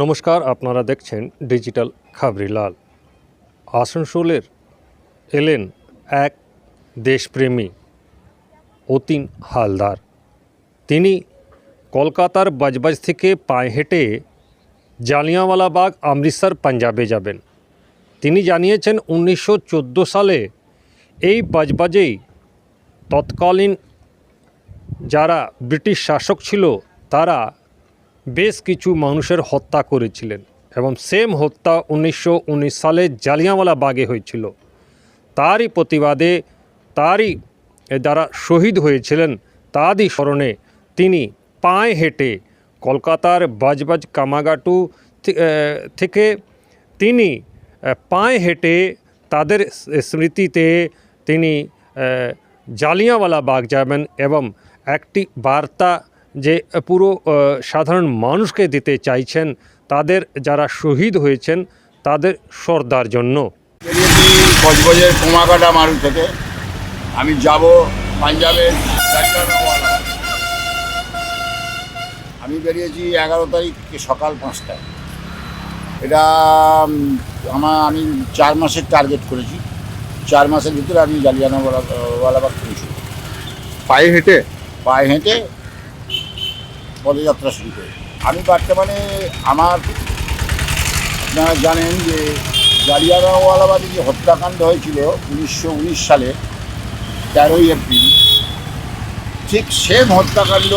নমস্কার, আপনারা দেখছেন ডিজিটাল খাবরিলাল আসানসোলের এলেন এক দেশপ্রেমী, অতীন হালদার। তিনি কলকাতার বাজবাজ থেকে পায়ে হেঁটে জালিয়াওয়ালাবাগ অমৃতসর পাঞ্জাবে যাবেন। তিনি জানিয়েছেন, উনিশশো চোদ্দ সালে এই বাজবাজেই তৎকালীন যারা ব্রিটিশ শাসক ছিল, তারা বেশ কিছু মানুষের হত্যা করেছিলেন এবং সেম হত্যা উনিশশো উনিশ সালে জালিয়াঁওয়ালা বাগে হয়েছিল। তারই প্রতিবাদে তারই যারা শহীদ হয়েছিলেন। তারই স্মরণে তিনি পায়ে হেঁটে কলকাতার বাজবাজ কামাগাটু থেকে তিনি পায়ে হেঁটে তাদের স্মৃতিতে তিনি জালিয়াঁওয়ালা বাগ যাবেন এবং একটি বার্তা যে পুরো সাধারণ মানুষকে দিতে চাইছেন তাদের যারা শহীদ হয়েছেন তাদের শ্রদ্ধার জন্য। কোমাকাটা মারু থেকে। আমি যাব পাঞ্জাবের আমি বেরিয়েছি এগারো তারিখ সকাল পাঁচটায়। এটা আমার আমি চার মাসের টার্গেট করেছি। চার মাসের ভিতরে আমি জালিয়ানওয়ালাবাগ পৌঁছব। পায়ে হেঁটে? পায়ে হেঁটে পদযাত্রা শুরু করি। আমি বর্তমানে আমার, আপনারা জানেন যে জালিয়ানওয়ালাবাদে যে হত্যাকাণ্ড হয়েছিল উনিশশো উনিশ সালে, তেরোই এপ্রিল, ঠিক সেম হত্যাকাণ্ড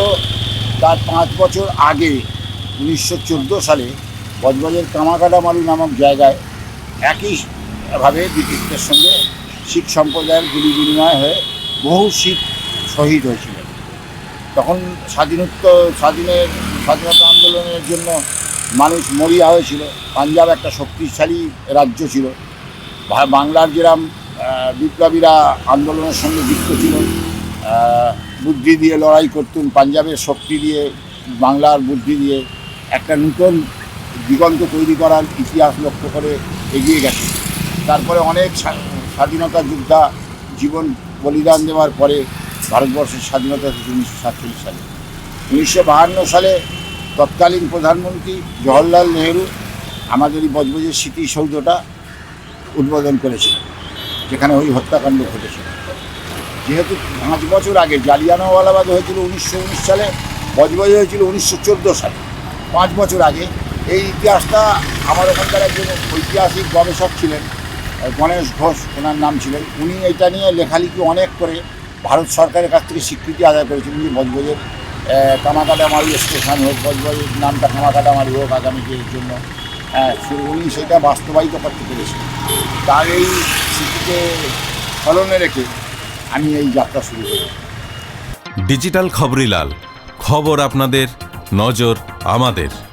তার পাঁচ বছর আগে উনিশশো চোদ্দ সালে বজবজের কামাকাটামারু নামক জায়গায় একইভাবে ব্রিটিশদের সঙ্গে শিখ সম্প্রদায়ের গুলি বিনিময় হয়ে বহু শিখ শহীদ হয়েছিলেন তখন স্বাধীনোত্তর স্বাধীনের, স্বাধীনতা আন্দোলনের জন্য মানুষ মরিয়া হয়েছিল। পাঞ্জাব একটা শক্তিশালী রাজ্য ছিল। বাংলার যেরাম বিপ্লবীরা আন্দোলনের সঙ্গে যুক্ত ছিল বুদ্ধি দিয়ে লড়াই করতেন, পাঞ্জাবের শক্তি দিয়ে, বাংলার বুদ্ধি দিয়ে একটা নূতন দিগন্ত তৈরি করার ইতিহাস লক্ষ্য করে এগিয়ে গেছে। তারপরে অনেক স্বাধীনতা যোদ্ধা জীবন বলিদান দেওয়ার পরে ভারতবর্ষের স্বাধীনতা হয়েছে উনিশশো সাতচল্লিশ সালে। উনিশশো বাহান্ন সালে তৎকালীন প্রধানমন্ত্রী জওহরলাল নেহরু আমাদের এই বজবজের স্মৃতিসৌধটা উদ্বোধন করেছিলেন, যেখানে ওই হত্যাকাণ্ড ঘটেছিল। যেহেতু পাঁচ বছর আগে জালিয়ানওয়ালাবাদ হয়েছিল উনিশশো উনিশ সালে, বজবজ হয়েছিল উনিশশো চোদ্দ সালে। পাঁচ বছর আগে এই ইতিহাসটা আমার ওখানকার একজন ঐতিহাসিক গবেষক ছিলেন, গণেশ ঘোষ, ওনার নাম ছিলেন। উনি এটা নিয়ে লেখালেখি অনেক করে ভারত সরকারের কাছ থেকে স্বীকৃতি আদায় করেছিলেন যে বজবজের কামাকাটামারি স্টেশন হোক, বজবজের নামটা কামাকাটামারি হোক আগামী দিনের জন্য হ্যাঁ উনি সেটা বাস্তবায়িত করতে পেরেছেন তার এই স্মৃতিকে স্মরণে রেখে আমি এই যাত্রা শুরু করি। ডিজিটাল খবরিলাল খবর আপনাদের, নজর আমাদের।